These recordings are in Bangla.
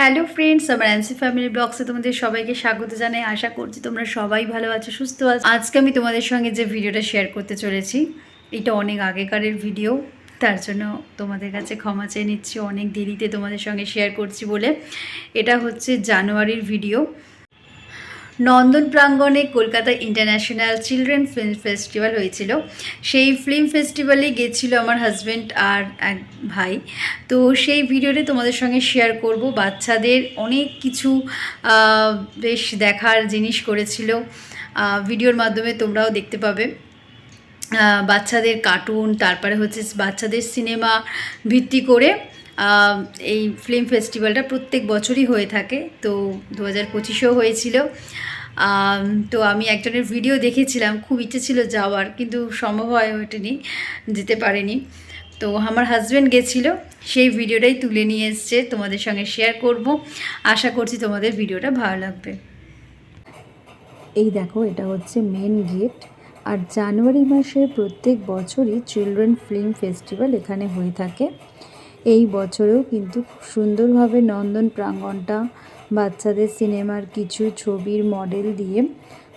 হ্যালো ফ্রেন্ডস, আমার অ্যান্সি ফ্যামিলি ব্লগসে তোমাদের সবাইকে স্বাগত জানাই। আশা করছি তোমরা সবাই ভালো আছো, সুস্থ আছো। আজকে আমি তোমাদের সঙ্গে যে ভিডিওটা শেয়ার করতে চলেছি, এটা অনেক আগেকারের ভিডিও তার জন্য তোমাদের কাছে ক্ষমা চেয়ে নিচ্ছি, অনেক দেরিতে তোমাদের সঙ্গে শেয়ার করছি বলে। এটা হচ্ছে জানুয়ারির ভিডিও নন্দন প্রাঙ্গণে Kolkata international children film festival হয়েছিল। সেই ফিল্ম ফেস্টিভ্যালে গেছিল আমার হাজব্যান্ড আর এক ভাই। তো সেই ভিডিওটা তোমাদের সঙ্গে শেয়ার করব। বাচ্চাদের অনেক কিছু বেশ দেখার জিনিস করেছিল। ভিডিওর মাধ্যমে তোমরাও দেখতে পাবে। বাচ্চাদের কার্টুন তারপরে হচ্ছে বাচ্চাদের সিনেমা ভিত্তি করে এই ফিল্ম ফেস্টিভ্যালটা প্রত্যেক বছরই হয়ে থাকে, তো দু হাজার পঁচিশেও হয়েছিল। তো আমি একজনের ভিডিও দেখেছিলাম, খুব ইচ্ছে ছিল যাওয়ার, কিন্তু সম্ভব হয়ে ওঠেনি যেতে পারেনি। তো আমার হাজব্যান্ড গেছিল, সেই ভিডিওটাই তুলে নিয়ে এসছে, তোমাদের সঙ্গে শেয়ার করব। আশা করছি তোমাদের ভিডিওটা ভালো লাগবে। এই দেখো, এটা হচ্ছে মেন গেট আর জানুয়ারি মাসে প্রত্যেক বছরই চিলড্রেন ফিল্ম ফেস্টিভ্যাল এখানে হয়ে থাকে। এই বছরেও কিন্তু খুব সুন্দরভাবে নন্দন প্রাঙ্গণটা বাচ্চাদের সিনেমার কিছু ছবির মডেল দিয়ে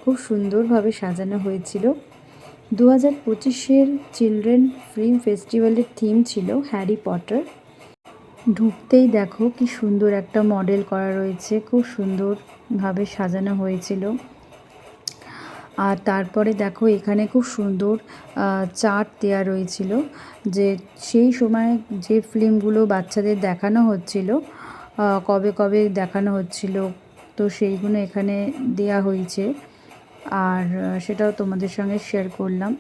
খুব সুন্দরভাবে সাজানো হয়েছিল। দু হাজার পঁচিশের চিলড্রেন ফিল্ম ফেস্টিভ্যালের থিম ছিল হ্যারি পটার। ঢুকতেই দেখো কি সুন্দর একটা মডেল করা রয়েছে, খুব সুন্দরভাবে সাজানো হয়েছিল। আর তারপরে দেখো এখানে খুব সুন্দর চার্ট দেওয়া রয়েছিল যে সেই সময় যে ফিল্মগুলো বাচ্চাদের দেখানো হচ্ছিল কবে কবে দেখানো হচ্ছিল, তো সেইগুলো এখানে দেয়া হয়েছে। আর সেটাও তোমাদের সঙ্গে শেয়ার করলাম।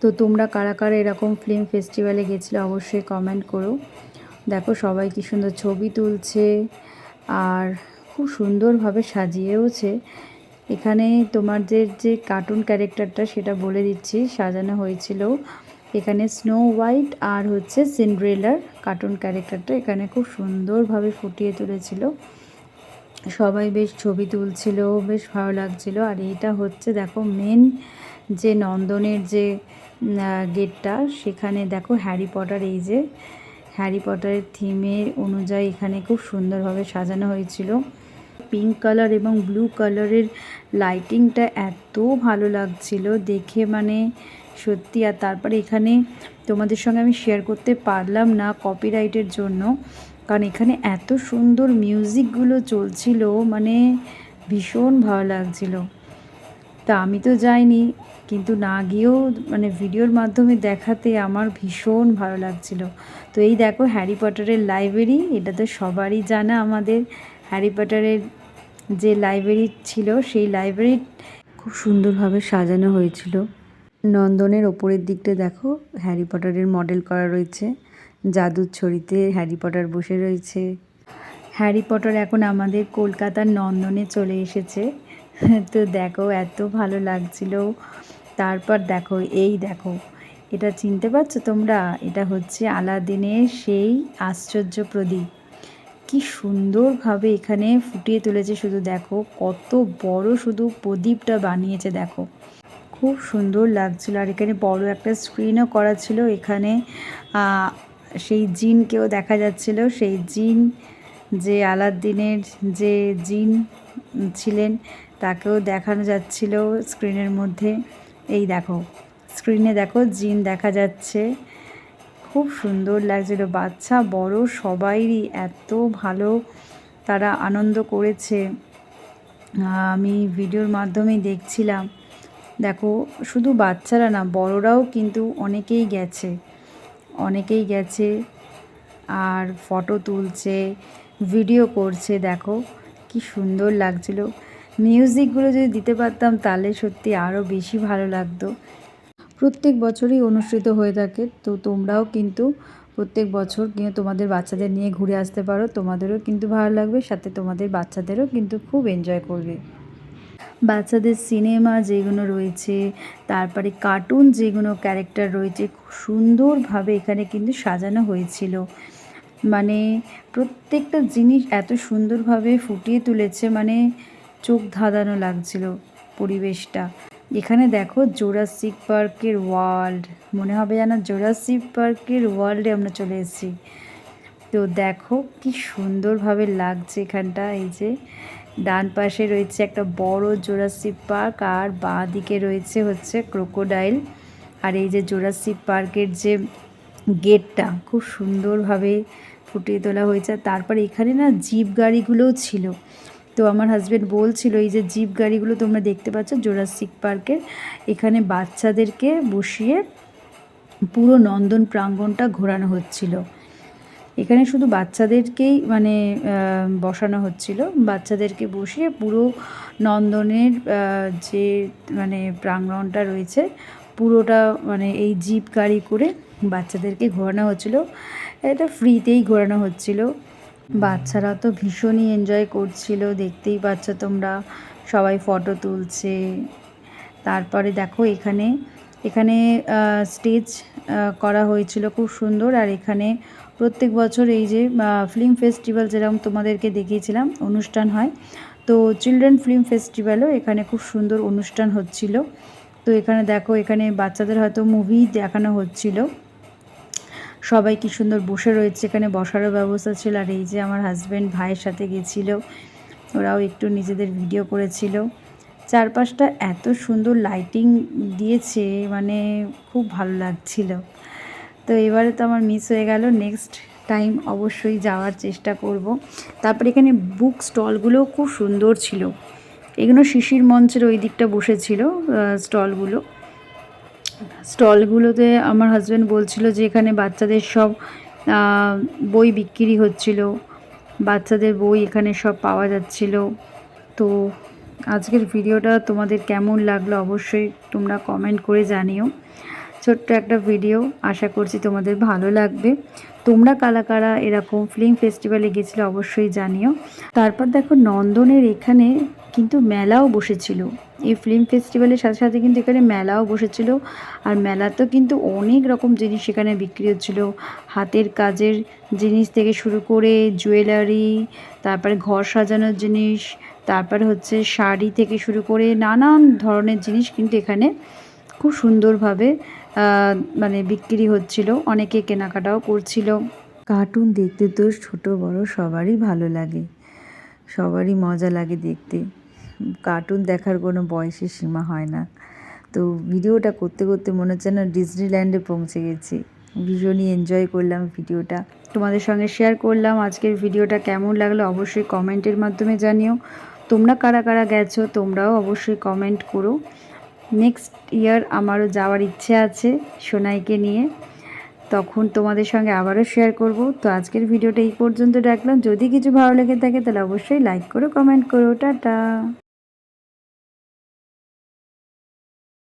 তো তোমরা কারা কারা এরকম ফিল্ম ফেস্টিভ্যালে গেছিলে অবশ্যই কমেন্ট করো। দেখো সবাই কি সুন্দর ছবি তুলছে, আর খুব সুন্দরভাবে সাজিয়েওছে। এখানে তোমাদের যে কার্টুন ক্যারেক্টারটা সেটা বলে দিচ্ছি, সাজানো হয়েছিল। এখানে স্নো হোয়াইট আর হচ্ছে সিন্ড্রেলার কার্টুন ক্যারেক্টারটা এখানে খুব সুন্দরভাবে ফুটিয়ে তুলেছিল। সবাই বেশ ছবি তুলছিল, বেশ ভালো লাগছিল। আর এইটা হচ্ছে দেখো মেন যে নন্দনের যে গেটটা, সেখানে দেখো হ্যারি পটার এই যে হ্যারি পটারের থিমের অনুযায়ী এখানে খুব সুন্দরভাবে সাজানো হয়েছিল। পিঙ্ক কালার এবং ব্লু কালারের লাইটিংটা এত ভালো লাগছিল দেখে মানে সত্যি। আর তারপরে এখানে তোমাদের সঙ্গে আমি শেয়ার করতে পারলাম না কপিরাইটের জন্য, কারণ এখানে এত সুন্দর মিউজিকগুলো চলছিল মানে ভীষণ ভালো লাগছিল। তা আমি তো যাইনি, কিন্তু না গিয়েও মানে ভিডিওর মাধ্যমে দেখাতে আমার ভীষণ ভালো লাগছিল। তো এই দেখো হ্যারি পটারের লাইব্রেরি এটা তো সবারই জানা আমাদের। হ্যারি পটারের যে লাইব্রেরি ছিল, সেই লাইব্রেরি খুব সুন্দরভাবে সাজানো হয়েছিল। নন্দনের ওপরের দিকটা দেখো, হ্যারি পটারের মডেল করা রয়েছে। জাদুর ছড়িতে হ্যারি পটার বসে রয়েছে। হ্যারি পটার এখন আমাদের কলকাতার নন্দনে চলে এসেছে। তো দেখো, এত ভালো লাগছিল। তারপর দেখো, এই দেখো, এটা চিনতে পারছ তোমরা? এটা হচ্ছে আলাদিনের সেই আশ্চর্য প্রদীপ। কি সুন্দরভাবে এখানে ফুটিয়ে তুলেছে। শুধু দেখো, কত বড় শুধু প্রদীপটা বানিয়েছে, দেখো। খুব সুন্দর লাগছিল। আর এখানে বড় একটা স্ক্রিনও করা ছিল। এখানে সেই জিনকেও দেখা যাচ্ছিল। সেই জিন যে আলাদ্দিনের যে জিন ছিলেন, তাকেও দেখানো যাচ্ছিল স্ক্রিনের মধ্যে। এই দেখো স্ক্রিনে দেখো জিন দেখা যাচ্ছে। খুব সুন্দর লাগছিল। বাচ্চা, বড়, সবাইরই এত ভালো তারা আনন্দ করেছে। আমি ভিডিওর মাধ্যমেই দেখছিলাম। দেখো, শুধু বাচ্চারা না, বড়রাও কিন্তু অনেকেই গেছে। অনেকেই গেছে আর ফটো তুলছে, ভিডিও করছে। দেখো, কি সুন্দর লাগছিল। মিউজিকগুলো যদি দিতে পারতাম, তাহলে সত্যি আরও বেশি ভালো লাগতো। প্রত্যেক বছরই অনুষ্ঠিত হয়ে থাকে। তো তোমরাও কিন্তু প্রত্যেক বছর কিন্তু তোমাদের বাচ্চাদের নিয়ে ঘুরে আসতে পারো। তোমাদেরও কিন্তু ভালো লাগবে, সাথে তোমাদের বাচ্চাদেরও কিন্তু খুব এনজয় করবে। বাচ্চাদের সিনেমা যেগুলো রয়েছে, তারপরে কার্টুন যেগুলো ক্যারেক্টার রয়েছে সুন্দরভাবে এখানে কিন্তু সাজানো হয়েছিল। মানে প্রত্যেকটা জিনিস এত সুন্দরভাবে ফুটিয়ে তুলেছে মানে চোখ ধাঁধানো লাগছিল পরিবেশটা। এখানে দেখো জোরাসিক পার্কের ওয়ার্ল্ড মনে হবে যেন জোরাসিক পার্কের ওয়ার্ল্ডে আমরা চলে এসেছি। তো দেখো কি সুন্দরভাবে লাগছে এখানটা। এই যে ডান পাশে রয়েছে একটা বড় জোরাসিক পার্ক আর বাঁ দিকে রয়েছে হচ্ছে ক্রোকোডাইল আর এই যে জোরাসিক পার্কের যে গেটটা খুব সুন্দরভাবে ফুটিয়ে তোলা হয়েছে। তারপরে এখানে না জিপ গাড়িগুলোও ছিল। তো আমার হাজব্যান্ড বলছিল, এই যে জিপ গাড়িগুলো তোমরা দেখতে পাচ্ছ জোরাসিক পার্কের এখানে বাচ্চাদেরকে বসিয়ে পুরো নন্দন প্রাঙ্গণটা ঘোরানো হচ্ছিল। এখানে শুধু বাচ্চাদেরকেই মানে বসানো হচ্ছিল, বাচ্চাদেরকে বসিয়ে পুরো নন্দনের যে মানে প্রাঙ্গণটা রয়েছে, পুরোটা মানে এই জিপ গাড়ি করে বাচ্চাদেরকে ঘোরানো হচ্ছিল। এটা ফ্রিতেই ঘোরানো হচ্ছিল। বাচ্চারা তো ভীষণই এনজয় করছিল, দেখতেই পাচ্ছ তোমরা। সবাই ফটো তুলছে। তারপরে দেখো এখানে এখানে স্টেজ করা হয়েছিল খুব সুন্দর। আর এখানে প্রত্যেক বছর এই যে ফিল্ম ফেস্টিভ্যাল যেরকম তোমাদেরকে দেখিয়েছিলাম, অনুষ্ঠান হয়। তো চিলড্রেন ফিল্ম ফেস্টিভ্যালও এখানে খুব সুন্দর অনুষ্ঠান হচ্ছিল। তো এখানে দেখো, এখানে বাচ্চাদের হয়তো মুভি দেখানো হচ্ছিল। সবাই কি সুন্দর বসে রয়েছে, এখানে বসারও ব্যবস্থা ছিল। আর এই যে আমার হাজব্যান্ড ভাইয়ের সাথে গেছিল, ওরাও একটু নিজেদের ভিডিও করেছিল। চারপাশটা এত সুন্দর লাইটিং দিয়েছে মানে খুব ভালো লাগছিল। তো এবারে তো আমার মিস হয়ে গেল নেক্সট টাইম অবশ্যই যাওয়ার চেষ্টা করব। তারপরে এখানে বুক স্টলগুলোও খুব সুন্দর ছিল। এগুলো শিশির মঞ্চের ওই দিকটা বসেছিল স্টলগুলো স্টলগুলোতে আমার হাজব্যান্ড বলছিল যে এখানে বাচ্চাদের সব বই বিক্রি হচ্ছিল। বাচ্চাদের বই এখানে সব পাওয়া যাচ্ছিল। তো আজকের ভিডিওটা তোমাদের কেমন লাগল অবশ্যই তোমরা কমেন্ট করে জানিও। ছোট্ট একটা ভিডিও আশা করছি তোমাদের ভালো লাগবে। তোমরা কারা কারা এরকম ফিল্ম ফেস্টিভ্যালে গেছিলে অবশ্যই জানিও। তারপর দেখো নন্দনের এখানে কিন্তু মেলাও বসেছিল। এই ফিল্ম ফেস্টিভ্যালের সাথে সাথে কিন্তু এখানে মেলাও বসেছিল। আর মেলাতেও কিন্তু অনেক রকম জিনিস এখানে বিক্রি হচ্ছিল। হাতের কাজের জিনিস থেকে শুরু করে জুয়েলারি তারপরে ঘর সাজানোর জিনিস, তারপরে হচ্ছে শাড়ি থেকে শুরু করে নানান ধরনের জিনিস কিন্তু এখানে খুব সুন্দরভাবে মানে বিক্রি হচ্ছিল। অনেকে কেনাকাটাও করছিল। কার্টুন দেখতে তো ছোট বড় সবারই ভালো লাগে। সবারই মজা লাগে দেখতে। কার্টুন দেখার কোনো বয়সের সীমা হয় না। তো ভিডিওটা করতে করতে মনে হচ্ছে না ডিজনিল্যান্ডে পৌঁছে গেছি। ভীষণই এনজয় করলাম ভিডিওটা। তোমাদের সঙ্গে শেয়ার করলাম আজকের ভিডিওটা কেমন লাগল অবশ্যই কমেন্টের মাধ্যমে জানিও। তোমরা কারা কারা গেছো তোমরাও অবশ্যই কমেন্ট করো। নেক্সট ইয়ার আমারও যাওয়ার ইচ্ছে আছে সোনাইকে নিয়ে। তখন তোমাদের সঙ্গে আবারও শেয়ার করব। তো আজকের ভিডিওটা এই পর্যন্ত রাখলাম। যদি কিছু ভালো লেগে থাকে তাহলে অবশ্যই লাইক করো কমেন্ট করো। টাটা!